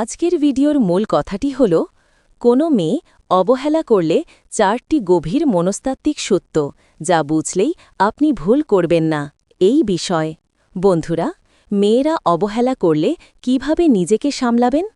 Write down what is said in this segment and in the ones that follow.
আজকের ভিডিওর মূল কথাটি হল, কোনো মেয়ে অবহেলা করলে চারটি গভীর মনস্তাত্ত্বিক সত্য যা বুঝলেই আপনি ভুল করবেন না। এই বিষয়। বন্ধুরা, মেয়েরা অবহেলা করলে কীভাবে নিজেকে সামলাবেন?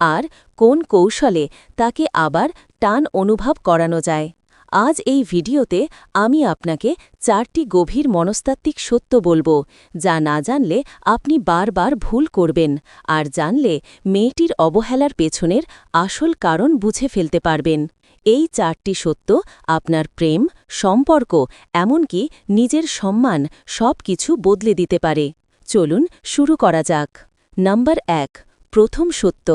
আর কোন কৌশলে তাকে আবার টান অনুভব করানো যায়? আজ এই ভিডিওতে আমি আপনাকে চারটি গভীর মনস্তাত্ত্বিক সত্য বলব, যা না জানলে আপনি বারবার ভুল করবেন আর জানলে মেয়েটির অবহেলার পেছনের আসল কারণ বুঝে ফেলতে পারবেন। এই চারটি সত্য আপনার প্রেম, সম্পর্ক, এমনকি নিজের সম্মান সব কিছু বদলে দিতে পারে। চলুন শুরু করা যাক। নাম্বার এক, প্রথম সত্য।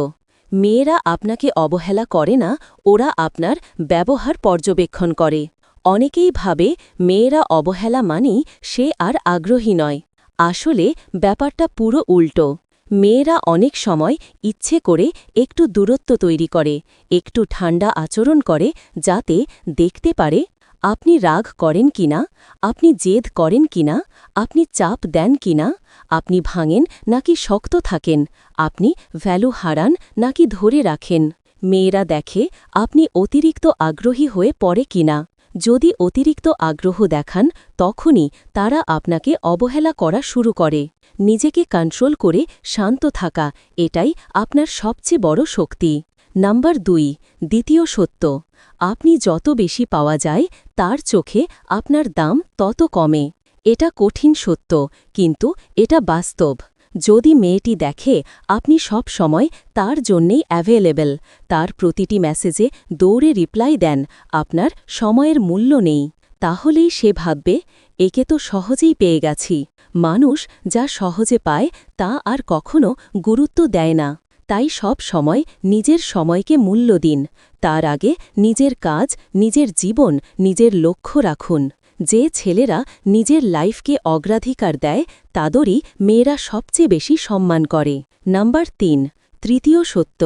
মেয়েরা আপনাকে অবহেলা করে না, ওরা আপনার ব্যবহার পর্যবেক্ষণ করে। অনেকেই ভাবে, মেয়েরা অবহেলা মানেই সে আর আগ্রহী নয়। আসলে, ব্যাপারটা পুরো উল্টো। মেয়েরা অনেক সময় ইচ্ছে করে একটু দূরত্ব তৈরি করে, একটু ঠান্ডা আচরণ করে, যাতে দেখতে পারে আপনি রাগ করেন কিনা? আপনি জেদ করেন কিনা? আপনি চাপ দেন কিনা? আপনি ভাঙেন নাকি শক্ত থাকেন? আপনি ভ্যালু হারান নাকি ধরে রাখেন? মেয়েরা দেখে আপনি অতিরিক্ত আগ্রহী হয়ে পড়ে কিনা? যদি অতিরিক্ত আগ্রহ দেখান, তখনই তারা আপনাকে অবহেলা করা শুরু করে। নিজেকে কন্ট্রোল করে শান্ত থাকা, এটাই আপনার সবচেয়ে বড় শক্তি। নাম্বার দুই, দ্বিতীয় সত্য, আপনি যত বেশি পাওয়া যায়, তার চোখে আপনার দাম তত কমে। এটা কঠিন সত্য, কিন্তু এটা বাস্তব। যদি মেয়েটি দেখে, আপনি সব সময় তার জন্যেই অ্যাভেলেবল তার প্রতিটি মেসেজে দৌড়ে রিপ্লাই দেন, আপনার সময়ের মূল্য নেই, তাহলেই সে ভাববে, একে তো সহজেই পেয়ে গেছি। মানুষ যা সহজে পায়, তা আর কখনো গুরুত্ব দেয় না। তাই সব সময় নিজের সময়কে মূল্য দিন। তার আগে নিজের কাজ, নিজের জীবন, নিজের লক্ষ্য রাখুন। যে ছেলেরা নিজের লাইফকে অগ্রাধিকার দেয়, তাদেরই মেয়েরা সবচেয়ে বেশি সম্মান করে। নাম্বার তিন, তৃতীয় সত্য,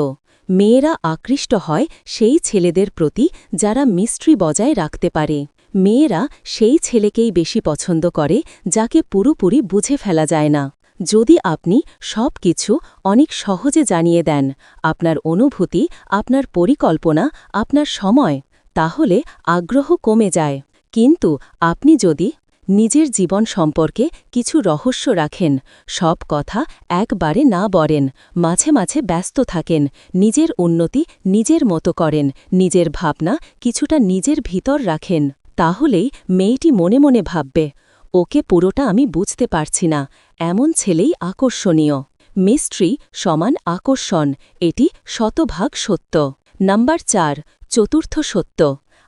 মেয়েরা আকৃষ্ট হয় সেই ছেলেদের প্রতি যারা মিস্ট্রি বজায় রাখতে পারে। মেয়েরা সেই ছেলেকেই বেশি পছন্দ করে, যাকে পুরোপুরি বুঝে ফেলা যায় না। যদি আপনি সব কিছু অনেক সহজে জানিয়ে দেন, আপনার অনুভূতি, আপনার পরিকল্পনা, আপনার সময়, তাহলে আগ্রহ কমে যায়। কিন্তু আপনি যদি নিজের জীবন সম্পর্কে কিছু রহস্য রাখেন, সব কথা একবারে না বলেন, মাঝে মাঝে ব্যস্ত থাকেন, নিজের উন্নতি নিজের মতো করেন, নিজের ভাবনা কিছুটা নিজের ভিতর রাখেন, তাহলেই মেয়েটি মনে মনে ভাববে ওকে পুরোটা আমি বুঝতে পারছি না। এমন ছেলেই আকর্ষণীয়। মিস্ট্রি সমান আকর্ষণ, এটি শতভাগ সত্য। নাম্বার চার, চতুর্থ সত্য।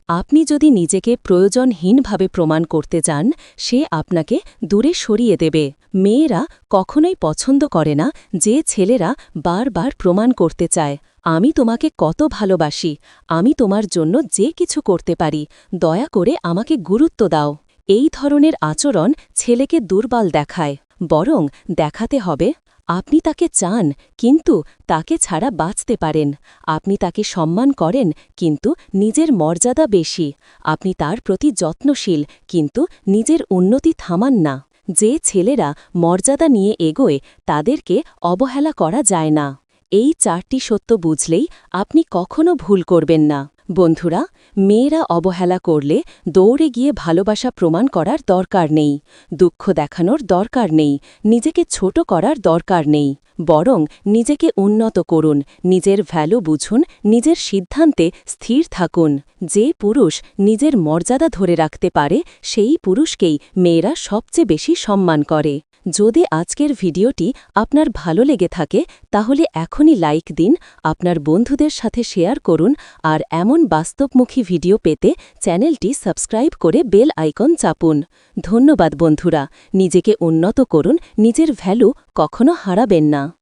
আপনি যদি নিজেকে প্রয়োজনহীনভাবে প্রমাণ করতে চান, সে আপনাকে দূরে সরিয়ে দেবে। মেয়েরা কখনোই পছন্দ করে না যে ছেলেরা বারবার প্রমাণ করতে চায়। আমি তোমাকে কত ভালোবাসি, আমি তোমার জন্য যে কিছু করতে পারি, দয়া করে আমাকে গুরুত্ব দাও। এই ধরনের আচরণ ছেলেকে দুর্বল দেখায়, বরং দেখাতে হবে, আপনি তাকে চান, কিন্তু তাকে ছাড়া বাঁচতে পারেন। আপনি তাকে সম্মান করেন, কিন্তু নিজের মর্যাদা বেশি। আপনি তার প্রতি যত্নশীল, কিন্তু নিজের উন্নতি থামান না। যে ছেলেরা মর্যাদা নিয়ে এগোয়, তাদেরকে অবহেলা করা যায় না। এই চারটি সত্য বুঝলেই আপনি কখনো ভুল করবেন না। বন্ধুরা, মেয়েরা অবহেলা করলে দৌড়ে গিয়ে ভালোবাসা প্রমাণ করার দরকার নেই, দুঃখ দেখানোর দরকার নেই, নিজেকে ছোট করার দরকার নেই। বরং নিজেকে উন্নত করুন, নিজের ভ্যালু বুঝুন, নিজের সিদ্ধান্তে স্থির থাকুন। যে পুরুষ নিজের মর্যাদা ধরে রাখতে পারে, সেই পুরুষকেই মেয়েরা সবচেয়ে বেশি সম্মান করে। যদি আজকের ভিডিওটি আপনার ভালো লেগে থাকে, তাহলে এখনই লাইক দিন, আপনার বন্ধুদের সাথে শেয়ার করুন, আর এমন বাস্তবমুখী ভিডিও পেতে চ্যানেলটি সাবস্ক্রাইব করে বেল আইকন চাপুন। ধন্যবাদ বন্ধুরা, নিজেকে উন্নত করুন, নিজের ভ্যালু কখনো হারাবেন না।